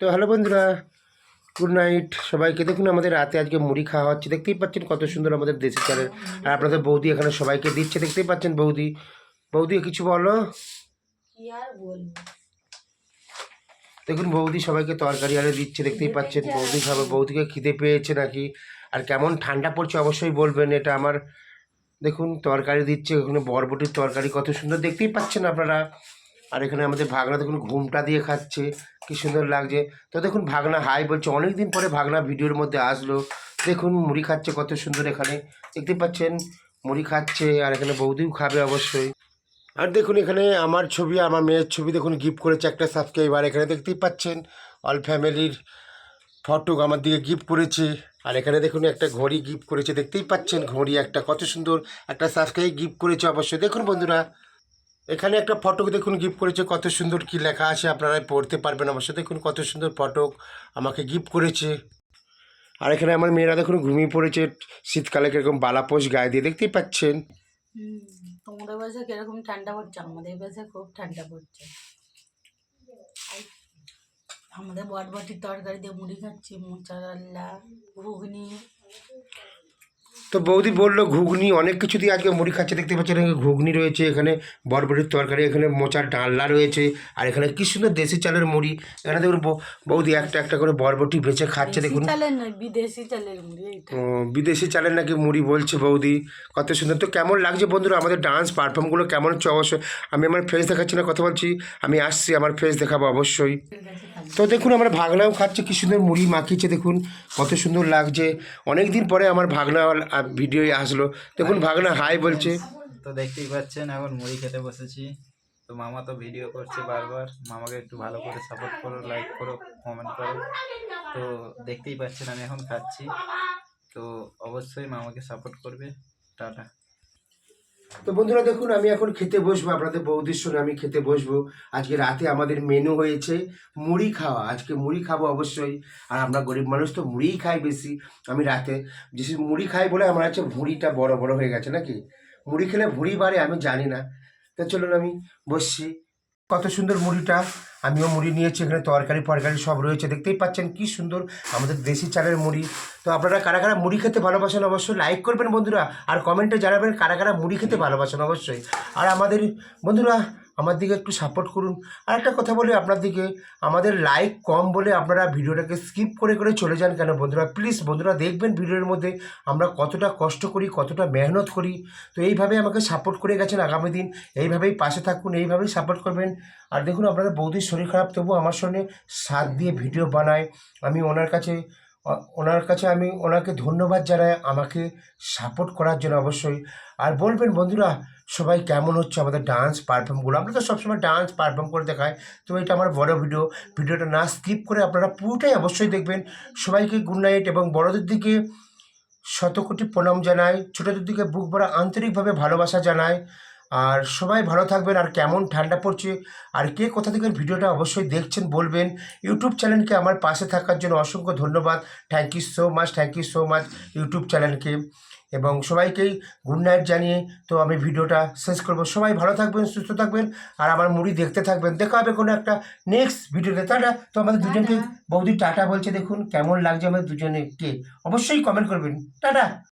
তো হ্যালো বন্ধুরা good night সবাইকে দেখুন আমাদের রাতে আজকে মুড়ি খাওয়া হচ্ছে। দেখতেই পাচ্ছেন কত সুন্দর আমাদের দেশি চালের। আর আপনাদের বৌদি এখানে সবাইকে দিচ্ছে দেখতেই পাচ্ছেন বৌদি। বৌদি কিছু বলো? দেখুন বৌদি সবাইকে তরকারি আরে দিচ্ছে দেখতেই পাচ্ছেন। বৌদি খাবে বৌদিকে খিদে পেয়েছে নাকি? আর কেমন ঠান্ডা পড়ছে অবশ্যই বলবেন এটা আমার। দেখুন তরকারি দিচ্ছে ওখানে বরবটির তরকারি কত সুন্দর। দেখতেই পাচ্ছেন আপনারা। আর এখানে আমাদের ভাগনা দেখুন ঘুমটা দিয়ে খাচ্ছে, কি সুন্দর লাগছে। তো দেখুন ভাগনা হাই বলছে অনেক দিন পরে ভাগনা ভিডিওর মধ্যে আসলো। দেখুন মুড়ি খাচ্ছে কত সুন্দর এখানে। দেখতে পাচ্ছেন, মুড়ি খাচ্ছে আর এখানে বৌদিও খাবে অবশ্যই। আর দেখুন এখানে আমার ছবি আমার মেয়ের ছবি দেখুন গিফট করেছে একটা সাবস্ক্রাইবার এখানে দেখতেই পাচ্ছেন অল ফ্যামিলির ফটো আমার দিকে গিফট করেছে। আর এখানে দেখুন একটা ঘড়ি গিফট করেছে, দেখতেই পাচ্ছেন ঘড়ি একটা কত সুন্দর একটা সাবস্ক্রাইব গিফট করেছে অবশ্যই। দেখুন বন্ধুরা এখানে একটা ফটক দেখুন গিফট করেছে, কত সুন্দর কি লেখা আছে, আপনারা পড়তে পারবেন আমার সাথে। দেখুন, কত সুন্দর ফটক আমাকে গিফট করেছে। আর এখানে আমার মেয়েরা দেখুন, ঘুমিয়ে পড়েছে, শীতকালে কীরকম বালাপোষ গায়ে দিয়ে দেখতেই পাচ্ছেন। তোমাদের বাসে কীরকম ঠান্ডা পড়ছে? আমাদের বাসে খুব ঠান্ডা পড়ছে। আমাদের বটবটির তরকারি দিয়ে মুড়ি খাচ্ছি মোচারাল্লা ঘুগনি তো বৌদি বলল ঘুগনি অনেক কিছু দিয়ে আজকে মুড়ি খাচ্ছে। দেখতে পাচ্ছেন ঘুগনি রয়েছে এখানে বরবটির তরকারি এখানে মোচার ডালনা রয়েছে আর এখানে কি সুন্দর দেশি চালের মুড়ি। এখানে দেখুন বৌদি একটা একটা করে বরবটি বেছে খাচ্ছে দেখুন। বিদেশি চালের মুড়ি ও, বিদেশি চালের নাকি মুড়ি বলছে বৌদি কত সুন্দর। তো কেমন লাগছে বন্ধুরা আমাদের ডান্স পারফর্মগুলো কেমন হচ্ছে? অবশ্যই আমি আমার ফেস দেখাচ্ছি না কথা বলছি। আমি আসছি আমার ফেস দেখাবো অবশ্যই। তো দেখুন, আমার ভাগনাও খাচ্ছে, কি সুন্দর মুড়ি মাখিয়েছে, দেখুন, কত সুন্দর লাগছে। অনেক দিন পরে আমার ভাগনা ভিডিও আসলো। দেখুন, ভাগনা হাই বলছে। তো দেখতেই পাচ্ছেন, এখন মুড়ি খেতে বসেছি। তো মামা তো ভিডিও করছে বারবার। মামাকে একটু ভালো করে সাপোর্ট করো লাইক করো কমেন্ট করো। তো দেখতেই পাচ্ছেন, আমি এখন খাচ্ছি। তো অবশ্যই মামাকে সাপোর্ট করবে। টাটা। তো বন্ধুরা দেখুন, আমি এখন খেতে বসবো, আপনাদের বৌদির সঙ্গে আমি খেতে বসবো। আজকে রাতে আমাদের মেনু হয়েছে মুড়ি খাওয়া। আজকে মুড়ি খাব অবশ্যই। আর আমরা গরিব মানুষ তো মুড়িই খাই বেশি আমি রাতে। যেসব মুড়ি খাই বলে আমার আছে ভুঁড়িটা বড় বড় হয়ে গেছে নাকি? মুড়ি খেলে ভুঁড়ি বাড়ে, আমি জানি না। তা চলুন আমি বসছি। কত সুন্দর মুড়িটা। আমিও মুড়ি নিয়েছি, এখানে তরকারি, ফরকারি সব রয়েছে। দেখতেই পাচ্ছেন কি সুন্দর আমাদের দেশি চালের মুড়ি। তো আপনারা কারা কারা মুড়ি খেতে ভালোবাসেন অবশ্যই লাইক করবেন বন্ধুরা, আর কমেন্টে জানাবেন কারা কারা মুড়ি খেতে ভালোবাসেন অবশ্যই। আর আমাদের বন্ধুরা আমার দিকে একটু সাপোর্ট করুন। আর একটা কথা বলি আপনার দিকে, আমাদের লাইক কম বলে আপনারা ভিডিওটাকে স্কিপ করে করে চলে যান কেন বন্ধুরা? প্লিজ বন্ধুরা দেখবেন ভিডিওর মধ্যে আমরা কতটা কষ্ট করি, কতটা মেহনত করি। তো এইভাবে আমাকে সাপোর্ট করে গেছেন আগামী দিন। এইভাবেই পাশে থাকুন, এইভাবেই সাপোর্ট করবেন। আর দেখুন আপনাদের বৌদির শরীর খারাপ তবু আমার সঙ্গে সাথ দিয়ে ভিডিও বানায়। আমি ওনার কাছে ওনার কাছে আমি ওনাকে ধন্যবাদ জানাই আমাকে সাপোর্ট করার জন্য অবশ্যই। আর বলবেন, বন্ধুরা, সবাই কেমন হচ্ছে আমাদের ডান্স পারফর্মগুলো আমরা তো সবসময় ডান্স পারফর্ম করে দেখাই। তো এটা আমার বড় ভিডিও ভিডিওটা না স্কিপ করে আপনারা পুরোটাই অবশ্যই দেখবেন। সবাইকে গুড নাইট এবং বড়দের দিকে শতকোটি প্রণাম জানাই। ছোটদের দিকে বুক ভরা আন্তরিকভাবে ভালোবাসা জানাই। আর সবাই ভালো থাকবেন আর কেমন ঠান্ডা পড়ছে আর কে কোথা থেকে ভিডিওটা অবশ্যই দেখছেন বলবেন। ইউটিউব চ্যানেলকে আমার পাশে থাকার জন্য অসংখ্য ধন্যবাদ। Thank you so much thank you so much YouTube চ্যানেলকে। এবং সবাইকেই গুড নাইট জানিয়ে তো আমি ভিডিওটা শেষ করব। সবাই ভালো থাকবেন সুস্থ থাকবেন আর আমার মুড়ি দেখতে থাকবেন। দেখা হবে কোনো একটা নেক্সট ভিডিওতে টাটা। তো আমাদের দুজনকে বৌদি টাটা বলছে দেখুন কেমন লাগছে আমাদের দুজনে কে অবশ্যই কমেন্ট করবেন। টাটা।